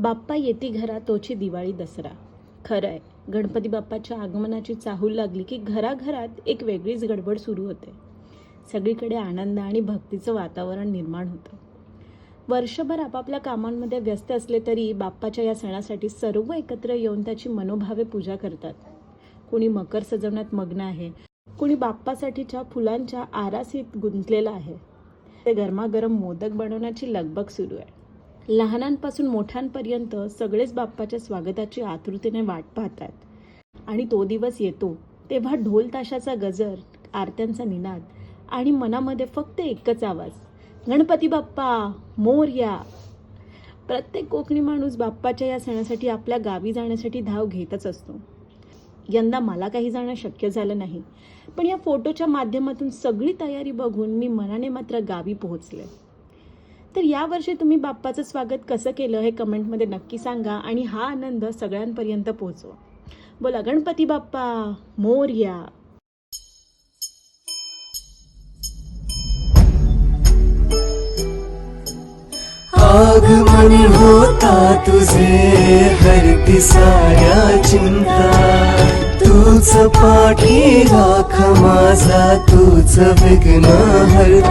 बाप्पा येती घरा तोची दिवाळी दसरा. खरं आहे गणपती बाप्पाच्या आगमनाची चाहूल लागली की घराघरात एक वेगळीच गडबड सुरू होते. सगळीकडे आनंद आणि भक्तीचं वातावरण निर्माण होतं. वर्षभर आपापल्या कामांमध्ये व्यस्त असले तरी बाप्पाच्या या सणासाठी सर्व एकत्र येऊन त्याची मनोभावे पूजा करतात. कुणी मकर सजवण्यात मग्न आहे कुणी बाप्पासाठीच्या फुलांच्या आरासीत गुंतलेलं आहे. ते गरमागरम मोदक बनवण्याची लगबग सुरू आहे. लहानांपासून मोठ्यांपर्यंत सगळेच बाप्पाच्या स्वागताची आतुरतेने वाट पाहतात. आणि तो दिवस येतो तेव्हा ढोल ताशाचा गजर आरत्यांचा निनाद आणि मनामध्ये फक्त एकच आवाज गणपती बाप्पा मोरया प्रत्येक कोकणी माणूस बाप्पाच्या या सणासाठी आपल्या गावी जाण्यासाठी धाव घेतच असतो. यंदा मला काही जाणं शक्य झालं नाही पण या फोटोच्या माध्यमातून सगळी तयारी बघून मी मनाने मात्र गावी पोहोचले. तर यावर्षी तुम्ही बाप्पाचं स्वागत कसं केलं हे कमेंटमध्ये नक्की सांगा आणि हा आनंद सगळ्यांपर्यंत पोहोचवा. बोला गणपती बाप्पा मोर्या. आगमन होता तुझे हरती साऱ्या चिंता. तूच पाठी राख माझा तूच विघ्न हरता